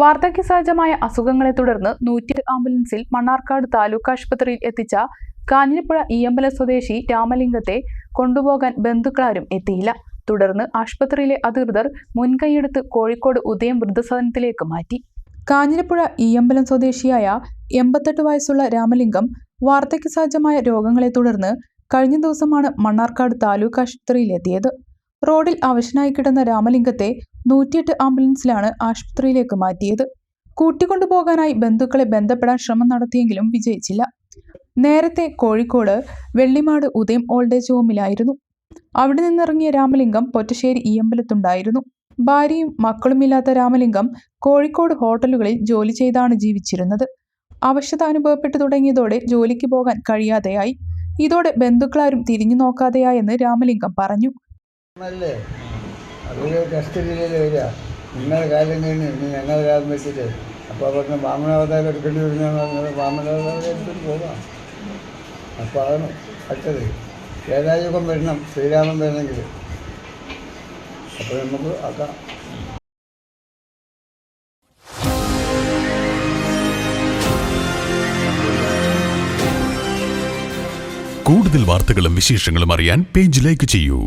വാർദ്ധക്യ സഹജമായ അസുഖങ്ങളെ തുടർന്ന് നൂറ്റി ആംബുലൻസിൽ മണ്ണാർക്കാട് താലൂക്ക് ആശുപത്രിയിൽ എത്തിച്ച കാഞ്ഞിരപ്പുഴ ഈയമ്പല സ്വദേശി രാമലിംഗത്തെ കൊണ്ടുപോകാൻ ബന്ധുക്കളാരും എത്തിയില്ല. തുടർന്ന് ആശുപത്രിയിലെ അധികൃതർ മുൻകൈയെടുത്ത് കോഴിക്കോട് ഉദയം വൃദ്ധസദനത്തിലേക്ക് മാറ്റി. കാഞ്ഞിരപ്പുഴ ഈയമ്പലം സ്വദേശിയായ എൺപത്തെട്ട് വയസ്സുള്ള രാമലിംഗം വാർദ്ധക്യ സഹജമായ രോഗങ്ങളെ തുടർന്ന് കഴിഞ്ഞ ദിവസമാണ് മണ്ണാർക്കാട് താലൂക്ക് ആശുപത്രിയിലെത്തിയത്. റോഡിൽ അവശനായി കിടന്ന രാമലിംഗത്തെ നൂറ്റിയെട്ട് ആംബുലൻസിലാണ് ആശുപത്രിയിലേക്ക് മാറ്റിയത്. കൂട്ടിക്കൊണ്ടുപോകാനായി ബന്ധുക്കളെ ബന്ധപ്പെടാൻ ശ്രമം നടത്തിയെങ്കിലും വിജയിച്ചില്ല. നേരത്തെ കോഴിക്കോട് വെള്ളിമാട് ഉദയം ഓൾഡ് ഏജ് ഹോമിലായിരുന്നു. അവിടെ നിന്നിറങ്ങിയ രാമലിംഗം പൊറ്റശ്ശേരി ഈയമ്പലത്തുണ്ടായിരുന്നു ഭാര്യയും മക്കളുമില്ലാത്ത രാമലിംഗം കോഴിക്കോട് ഹോട്ടലുകളിൽ ജോലി ചെയ്താണ് ജീവിച്ചിരുന്നത്. അവശത അനുഭവപ്പെട്ടു തുടങ്ങിയതോടെ ജോലിക്ക് പോകാൻ കഴിയാതെയായി. ഇതോടെ ബന്ധുക്കളാരും തിരിഞ്ഞു നോക്കാതെയായെന്ന് രാമലിംഗം പറഞ്ഞു. അല്ലേ അതൊരു കസ്റ്റഡിയിൽ വരിക നിങ്ങളുടെ കാര്യം കഴിഞ്ഞ് ഇനി ഞങ്ങളുടെ കാര്യം വെച്ചിട്ട്. അപ്പോൾ അവർക്ക് വാമനാവതാരം എടുക്കേണ്ടി വരുന്നതെന്ന് പറഞ്ഞാൽ വാമനാവതാരം എടുത്തിട്ട് പോകാം അപ്പോൾ അതാണ് പറ്റത് ഏതായുഗം വരണം ശ്രീരാമൻ വരണമെങ്കിൽ അപ്പോൾ നമുക്ക് ആക്കാം. കൂടുതൽ വാർത്തകളും വിശേഷങ്ങളും അറിയാൻ പേജ് ലൈക്ക് ചെയ്യൂ.